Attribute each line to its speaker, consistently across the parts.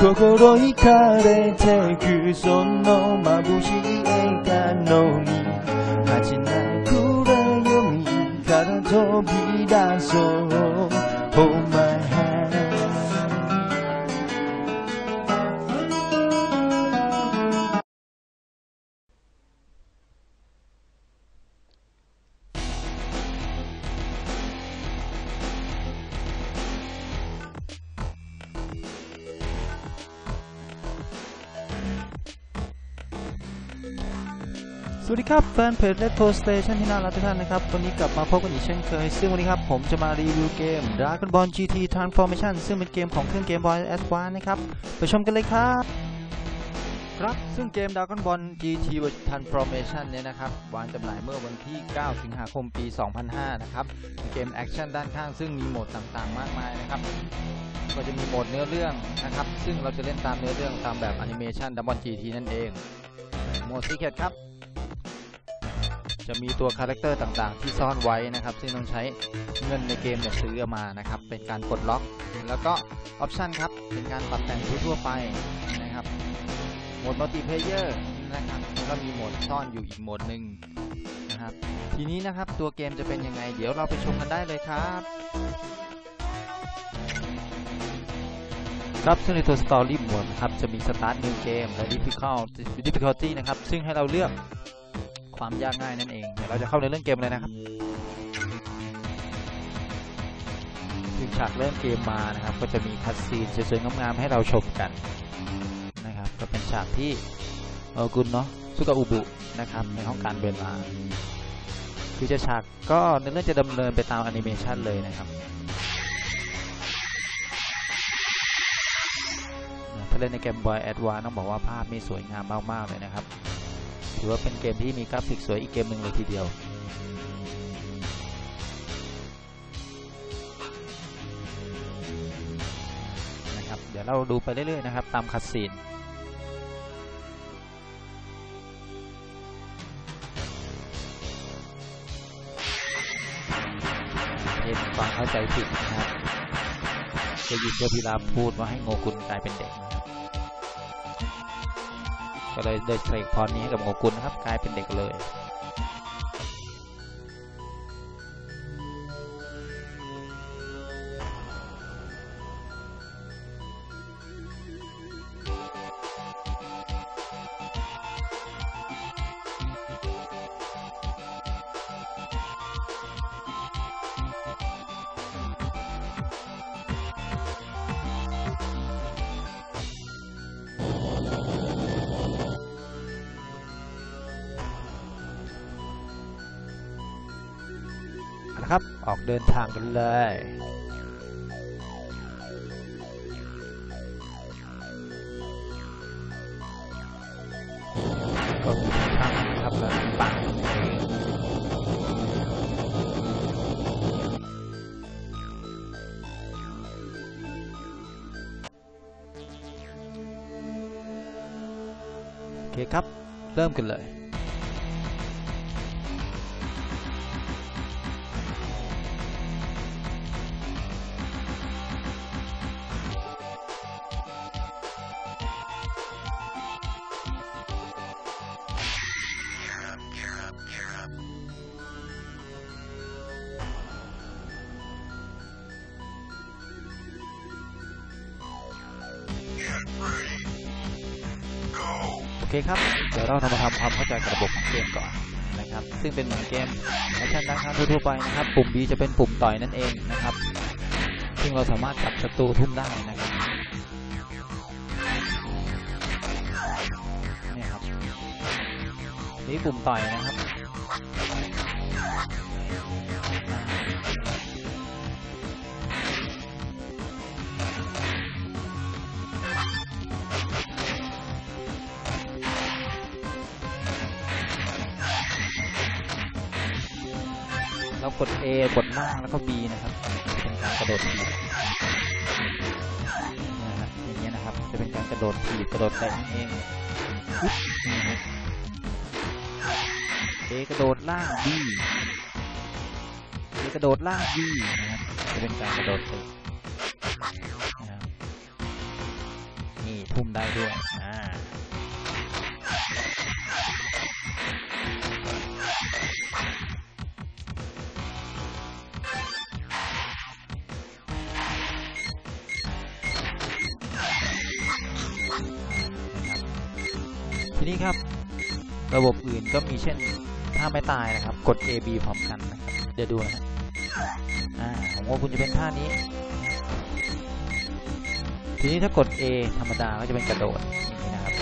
Speaker 1: 心惹かれてくその眩しい笑顔に恥じない暗闇から飛び出そう。 วัสดีครับแฟนเพจ Retro Station ที่น่ารักทุกท่านนะครับ วันนี้กลับมาพบกันอีกเช่นเคย ซึ่งวันนี้ครับผมจะมารีวิวเกม Dragon Ball GT Transformation ซึ่งเป็นเกมของเครื่องเกม Boy Advance นะครับ ไปชมกันเลยครับ ครับ ซึ่งเกม Dragon Ball GT Transformation เนี่ยนะครับ วางจำหน่ายเมื่อวันที่ 9 สิงหาคมปี 2005 นะครับเป็นเกมแอคชั่นด้านข้างซึ่งมีโหมดต่างๆ มากมายนะครับก็จะมีโหมดเนื้อเรื่องนะครับซึ่งเราจะเล่นตามเนื้อเรื่องตามแบบแอนิเมชัน Dragon Ball GT นั่นเองโหมด Secret ครับ จะมีตัวคาแรคเตอร์ต่างๆ ที่ซ่อนไว้นะครับ ซึ่งต้องใช้เงินในเกมเนี่ยซื้อเอามานะครับ เป็นการกดล็อก แล้วก็ออปชันครับ เป็นการปรับแต่งทั่วไปนะครับ โหมดมัลติเพเยอร์นะครับแล้วก็มีโหมดซ่อนอยู่อีกโหมดหนึ่งนะครับ ทีนี้นะครับตัวเกมจะเป็นยังไง เดี๋ยวเราไปชมกันได้เลยครับครับซึ่งในตัว Story Mode นะครับ จะมี Start New Game และ Difficult Difficulty นะครับ ซึ่งให้เราเลือก ความยากง่ายนั่นเองเดี๋ยวเราจะเข้าในเรื่องเกมเลยนะครับถึงฉากเริ่มเกมมานะครับ ก็จะมีคัสซีนสวยๆงามๆให้เราชมกันนะครับ ก็เป็นฉากที่เออกุลเนาะสุกาอุบุนะครับในห้องการเวลาคือจะฉากก็ในเรื่องจะดำเนินไปตามแอนิเมชันเลยนะครับถ้าเล่นในเกม Boy Advance ต้องบอกว่าภาพมีสวยงามมากๆเลยนะครับ ถือว่าเป็นเกมที่มีกราฟิกสวยอีกเกมหนึ่งเลยทีเดียวนะครับเดี๋ยวเราดูไปเรื่อยๆนะครับ ตามคัดซีนเห็นฟังเข้าใจผิดนะครับจะยินโดพิราพูดว่าให้โงกุลกลายเป็นเด็กนะ ก็เลยได้เสกพรนี้ให้กับโงกุลนะครับ กลายเป็นเด็กเลย ออกเดินทางกันเลย ก็ทางครับแล้วป่าเองโอเคครับ เริ่มกันเลย โอเคครับ เดี๋ยวเราทำมาทำความเข้าใจกับระบบของเกมก่อนนะครับ ซึ่งเป็นเหมือนเกมแอคชั่นด้านข้างทั่วไปนะครับ ปุ่ม B จะเป็นปุ่มต่อยนั่นเองนะครับ ซึ่งเราสามารถจับศัตรูทุ่มได้นะครับนี่ครับนี่ปุ่มต่อยนะครับ กด A กดล่างแล้วก็ B นะครับเป็นการกระโดดถีบนะฮะอย่างเงี้ยนะครับ จะเป็นการกระโดดถีบกระโดดแตะนั่นเองอุ๊บนี่นะ A กระโดดล่าง B A กระโดดล่าง B นะครับจะเป็นการกระโดดเตะนะครับนี่ทุ่มได้ด้วยอ่า ทีนี้ครับ ระบบอื่นก็มีเช่นถ้าไม่ตายนะครับ กด A B พร้อมกันนะครับเดี๋ยวดูนะฮะอ่าของโมคุณจะเป็นท่านี้ ทีนี้ถ้ากด A ธรรมดาก็จะเป็นกระโดดอย่างนี้นะครับ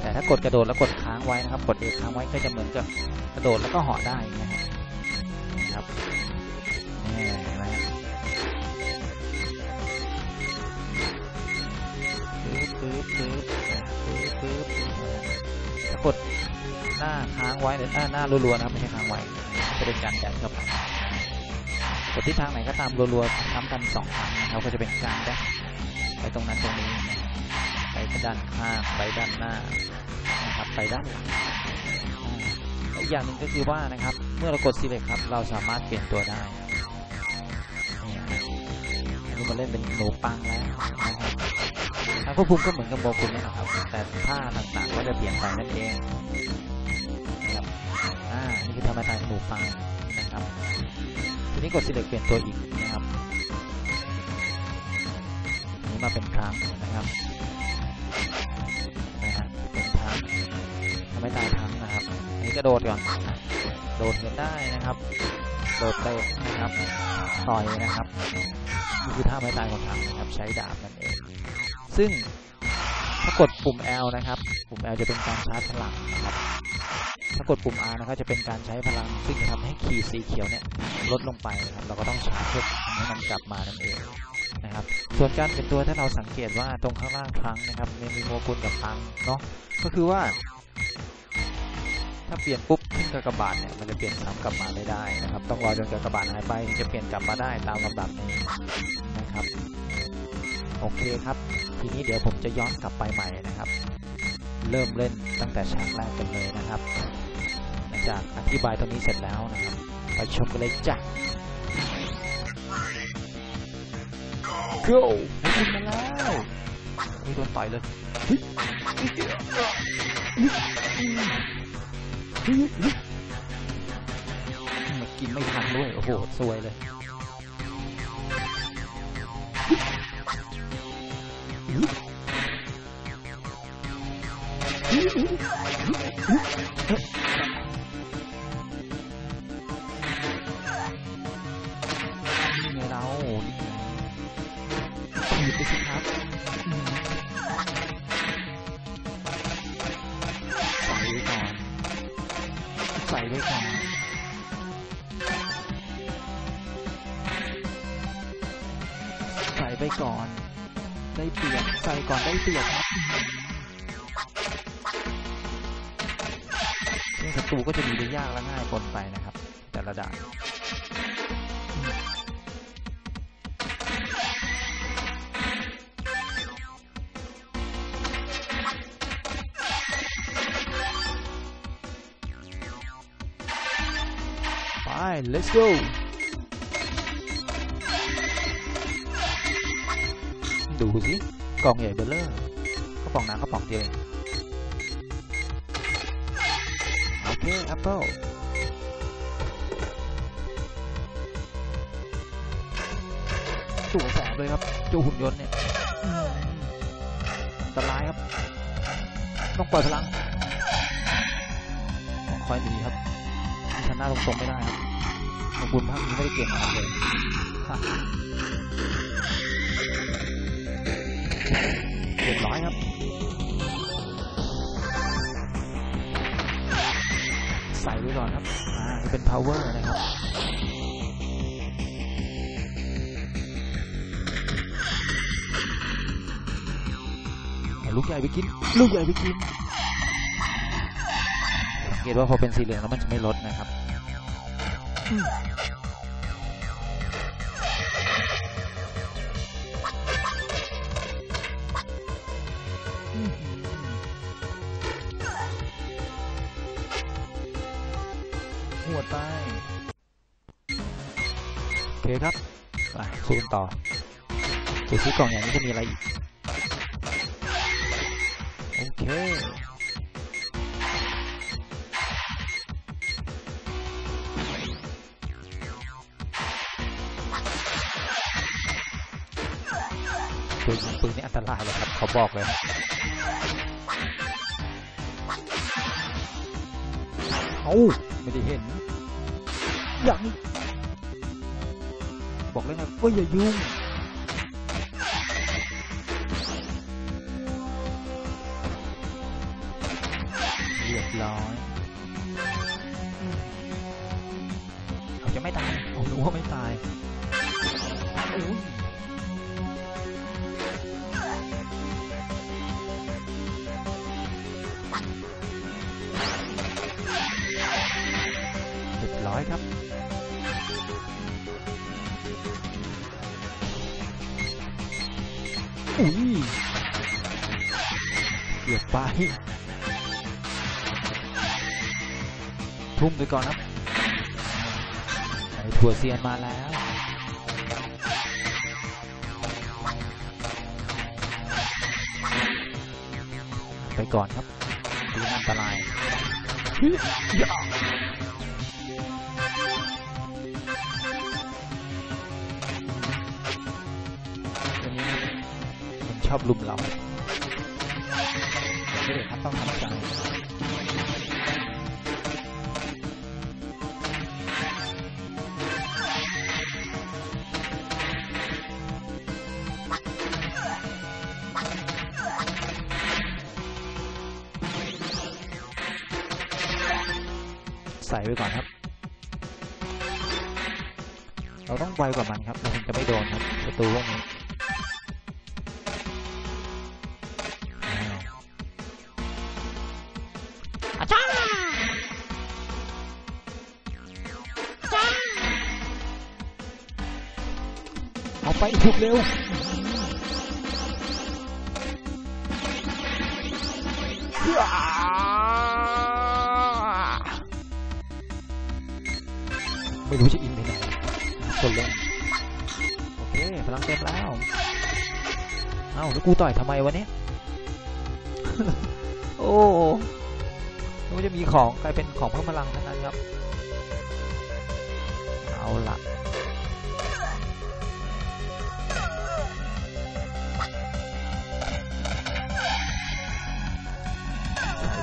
Speaker 1: แต่ถ้ากดกระโดดแล้วกดค้างไว้นะครับ กด A ค้างไว้ก็จะเหมือนกับกระโดดแล้วก็เหาะได้อย่างนะครับนี่เห็นไหมฮะปึ๊บปึ๊บปึ๊บ หน้าค้างไว้หรือหน้าหน้ารัวๆนะครับไม่ใช่ค้างไว้จะเป็นการดันเข้าไปกดที่ทางไหนก็ตามรัวๆซ้ำกันสองครั้งนะครับก็จะเป็นการดันไปตรงนั้นตรงนี้ไปด้านข้างไปด้านหน้านะครับไปด้านหลังอีกอย่างหนึ่งก็คือว่านะครับ เมื่อเรากด select ครับ เราสามารถเปลี่ยนตัวได้นี่ฮะอันนี้มาเล่นเป็นหนูปังแล้วนะครับทางควบคุมก็เหมือนกับโมกุลนี่นะครับ แต่ท่าต่างๆก็จะเปลี่ยนไปนั่นเอง นี่คือทำมาตายหนูปังนะครับ ทีนี้กด select เปลี่ยนตัวอีกนะครับอันนี้มาเป็นครั้งนะครับนะฮะเป็นครั้งทำให้ตายครั้งนะครับอันนี้กระโดดก่อนโดดเหินได้นะครับ โดดเตะนะครับ ต่อยนะครับนี่คือท่าไม้ตายของครั้งนะครับ ใช้ดาบนั่นเอง ซึ่ง ถ้ากดปุ่ม L นะครับ ปุ่ม L จะเป็นการชาร์จพลังนะครับ ถ้ากดปุ่ม R นะครับจะเป็นการใช้พลังซึ่งจะทำให้ขีดสีเขียวเนี่ยลดลงไปนะครับ เราก็ต้องชาร์จเพื่อให้มันกลับมานั่นเองนะครับ ส่วนการเปลี่ยนตัวถ้าเราสังเกตว่าตรงข้างล่างครั้งนะครับมันมีโมกุลกับครั้งเนาะ ก็คือว่า ถ้าเปลี่ยนปุ๊บขึ้นกากบาทเนี่ยมันจะเปลี่ยนซ้ำกลับมาไม่ได้นะครับ ต้องรอจนกากบาทหายไปถึงจะเปลี่ยนกลับมาได้ตามลำดับนี้นะครับ โอเคครับ ทีนี้เดี๋ยวผมจะย้อนกลับไปใหม่นะครับ เริ่มเล่นตั้งแต่ฉากแรกกันเลยนะครับหลังจากอธิบายตรงนี้เสร็จแล้วนะครับ ไปชมกันเลยจ้ะ go ขึ้นมาแล้วมีโดนต่อยเลยมากินไม่ทันด้วย โอ้โห สวยเลย นี่ไงเราถีบไปสิครับใส่ไว้ก่อนใส่ไว้ก่อนใส่ไว้ก่อน ได้เปรียบใส่ก่อนได้เปรียบครับนี่ศัตรูก็จะมีได้ยากและง่ายปนไปนะครับ แต่ละด่านไป let's go ดูสิกล่องใหญ่เบลเลอร์กระป๋องน้ำกระป๋องเดียวเองโอเค Apple ตัวแสบเลยครับจู่หุ่นยนต์เนี่ยอันตรายครับ ต้องปล่อยพลังคอยหนีครับชนะตรงๆไม่ได้ครับขอบคุณภาคนี้ไม่ได้เก่งอะไรเลยฮะ เรียบร้อยครับใส่ไว้ก่อนครับ อ่าเป็น power นะครับลูกใหญ่ไปกิน ลูกใหญ่ไปกิน สังเกตว่าพอเป็นสีเหลืองแล้วมันจะไม่ลดนะครับ คครับไปซูมต่อดูซิกล่องอย่างนี้จะมีอะไรอีก โอเค ปืนปืนนี่อันตรายเลยครับ เขาบอกเลยเอาไม่ได้เห็นย่าง บอกเลยไงว่าอย่ายุ่งเรียบร้อยเขาจะไม่ตายผมรู้ว่าไม่ตายโอ้ยเรียบร้อยครับ อุ้ยเกือบไปทุ่มไปก่อนครับไอ้ถั่วเซียนมาแล้วไปก่อนครับดูอันตราย ชอบลุมเราไม่ได้ครับต้องทำใจใส่ไว้ก่อนครับ เราต้องไวกว่ามันครับเราถึงจะไม่โดนครับประตูพวกนี้ ไปถูกเร็วไม่รู้จะอินไปไหนคนเล่นโอเคพลังเต็มแล้ว เอ้าแล้วกูต่อยทำไมวะเนี่ยโอ้ไม่ว่าจะมีของกลายเป็นของเพิ่มพลังทั้งนั้นครับ เอาละ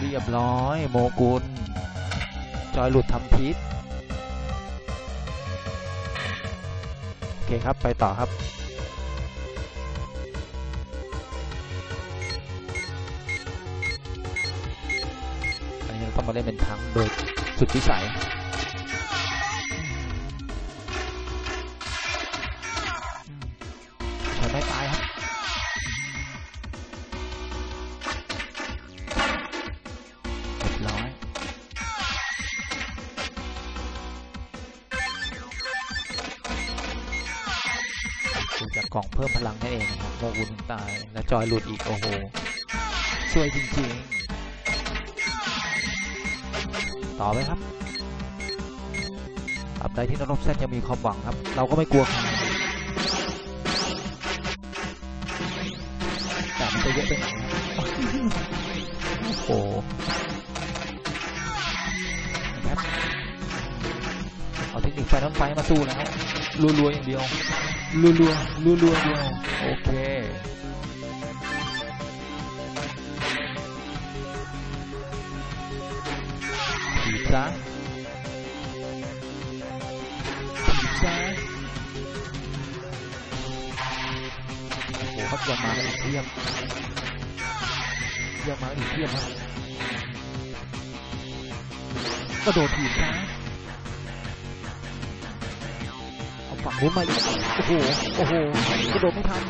Speaker 1: เรียบร้อย โมกุล จอยหลุดทำพิษ โอเคครับไปต่อครับอันนี้เราต้องมาเล่นเป็นทั้งโดยสุดวิสัย กล่องเพิ่มพลังนั่นเองนะครับโมกุลตายแล้วจอยหลุดอีก โอ้โหสวยจริงๆ ต่อไหมครับตราบใดที่นรกแซดยังมีความหวังครับ เราก็ไม่กลัวใครแต่มันจะเยอะไปไหนโอ้โหนะครับ เอาเทคนิคไฟน้ำไฟมาสู้แล้วรัวๆอย่างเดียวรัวรัวรัวๆเดียวโอเคถีบซะถีบซะโอ้โหครับยังมาอีกเทียมยังมาอีกเทียมครับกระโดดถีบซะเฝั่งนู้นมาโอ้โห โอ้โหกระโดดไม่ทัน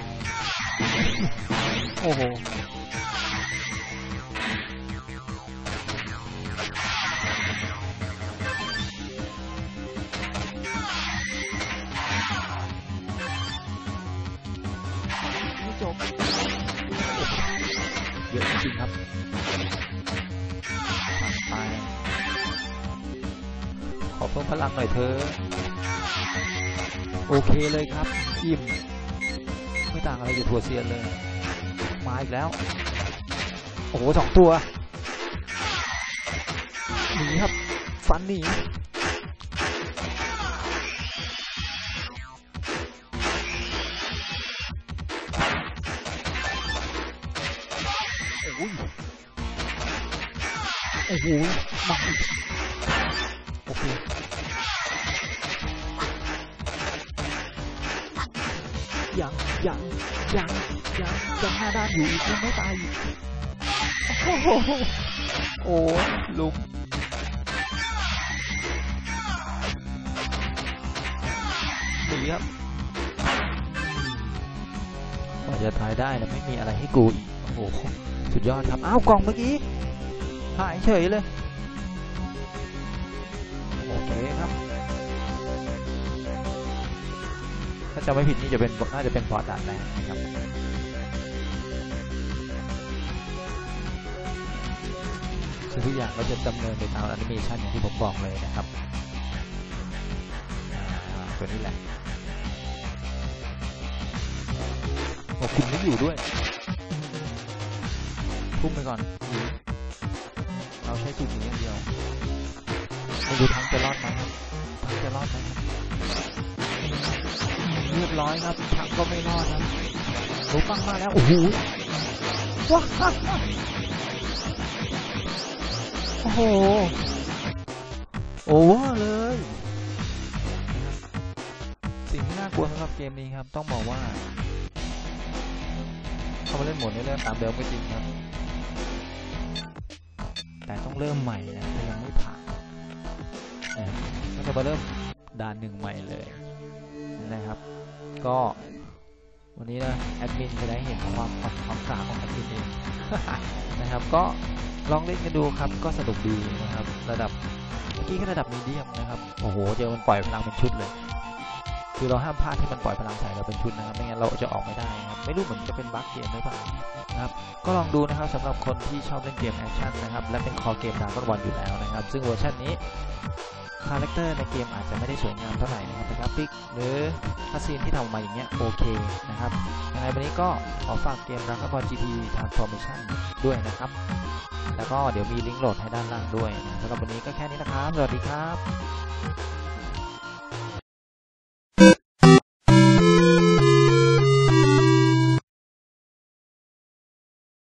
Speaker 1: โอ้โหเยอะจริงครับผ่านไปขอเพิ่มพลังหน่อยเธอ โอเคเลยครับอิ่มไม่ต่างอะไรกับทัวเซียนเลย มาอีกแล้ว โอ้โหสองตัวหนีครับ ฟันหนีโอ้ยโอ้โหมาอีกโอเค ยังยังยังยังหน้าด้านอยู่อีกยังไม่ตายอีกโอ้โหโอ้ลุมหนีครับกว่าจะตายได้แล้วไม่มีอะไรให้กูอีกโอ้โหสุดยอดครับ อ้าวกล่องเมื่อกี้ หายเฉยเลยาจำไม่ผิดนี่จะเป็นน่าจะเป็นบอสด่านแรกนะครับซึ่งทุกอย่างก็จะดำเนินไปตามแอนิเมชันอย่างที่ผมบอกเลยนะครับตัวนี้แหละโอ้คุณไม่อยู่ด้วยพุ่งไปก่อน เราใช้จุดนี้อย่างเดียวไม่รู้ทั้งจะรอดไหมทั้งจะรอดไหม เรียบร้อยครับทังก็ไม่รอดครับรูปังมาแล้ว โอ้โหว้าโอ้โห โอเวเลย สิ่งที่น่ากลัวสำหรับเกมนี้ครับ ต้องบอกว่าเข้ามาเล่นหมดเริ่มตามเดิมก็จริงครับ แต่ต้องเริ่มใหม่นะยังไม่ผ่านนะครับก็จะมาเริ่ม ด่านหนึ่งใหม่เลยนะครับ ก็วันนี้นะแอดมินจะได้เห็นความความความกล้าของแอดมินเองนะครับ ก็ลองเล่นกันดูครับ ก็สนุกดีนะครับ ระดับเมื่อกี้ก็ระดับมีเดียมนะครับ โอ้โห เจอมันปล่อยพลังเป็นชุดเลย คือเราห้ามพลาดที่มันปล่อยพลังใส่เราเป็นชุดนะครับ ไม่งั้นเราจะออกไม่ได้นะครับ ไม่รู้เหมือนจะเป็นบั๊กเกมหรือเปล่านะครับ ก็ลองดูนะครับสำหรับคนที่ชอบเล่นเกมแอคชั่นนะครับ และเป็นคอเกมดาวน์บอลอยู่แล้วนะครับ ซึ่งเวอร์ชันนี้ คาแรคเตอร์ในเกมอาจจะไม่ได้สวยงามเท่าไหร่นะครับแต่กราฟิกหรือคัสซีนที่ทำออกมาอย่างเงี้ยโอเคนะครับยังไงวันนี้ก็ขอฝากเกม Dragon Ball GT Transformation ด้วยนะครับ แล้วก็เดี๋ยวมีลิงก์โหลดให้ด้านล่างด้วยนะสำหรับวันนี้ก็แค่นี้นะครับ สวัสดีครับ